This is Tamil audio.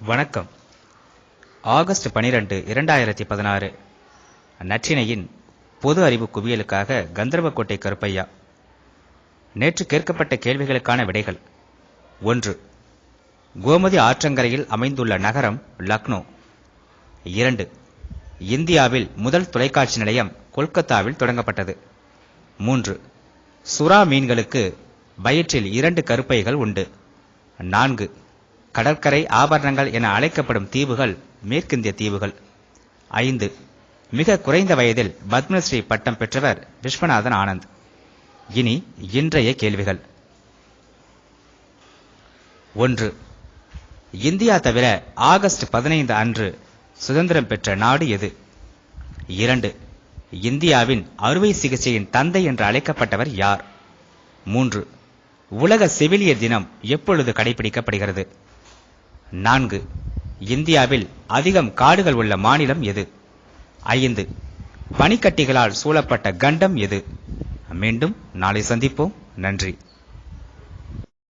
வணக்கம். ஆகஸ்ட் பனிரெண்டு இரண்டாயிரத்தி பதினாறு. நற்றினையின் பொது அறிவு குவியலுக்காக கந்தர்வக்கோட்டை கருப்பையா. நேற்று கேட்கப்பட்ட கேள்விகளுக்கான விடைகள். ஒன்று கோமதி ஆற்றங்கரையில் அமைந்துள்ள நகரம் லக்னோ. இரண்டு இந்தியாவில் முதல் தொலைக்காட்சி நிலையம் கொல்கத்தாவில் தொடங்கப்பட்டது. மூன்று சுறா மீன்களுக்கு வயிற்றில் இரண்டு கருப்பைகள் உண்டு. நான்கு கடற்கரை ஆபரணங்கள் என அழைக்கப்படும் தீவுகள் மேற்கிந்திய தீவுகள். ஐந்து. மிக குறைந்த வயதில் பத்மஸ்ரீ பட்டம் பெற்றவர் விஸ்வநாதன் ஆனந்த். இனி இன்றைய கேள்விகள். ஒன்று. இந்தியா தவிர ஆகஸ்ட் பதினைந்து அன்று சுதந்திரம் பெற்ற நாடு எது? இரண்டு. இந்தியாவின் அறுவை சிகிச்சையின் தந்தை என்று அழைக்கப்பட்டவர் யார்? மூன்று. உலக செவிலியர் தினம் எப்பொழுது கடைபிடிக்கப்படுகிறது? நான்கு. இந்தியாவில் அதிகம் காடுகள் உள்ள மாநிலம் எது? ஐந்து. பனிக்கட்டிகளால் சூழப்பட்ட கண்டம் எது? மீண்டும் நாளை சந்திப்போம். நன்றி.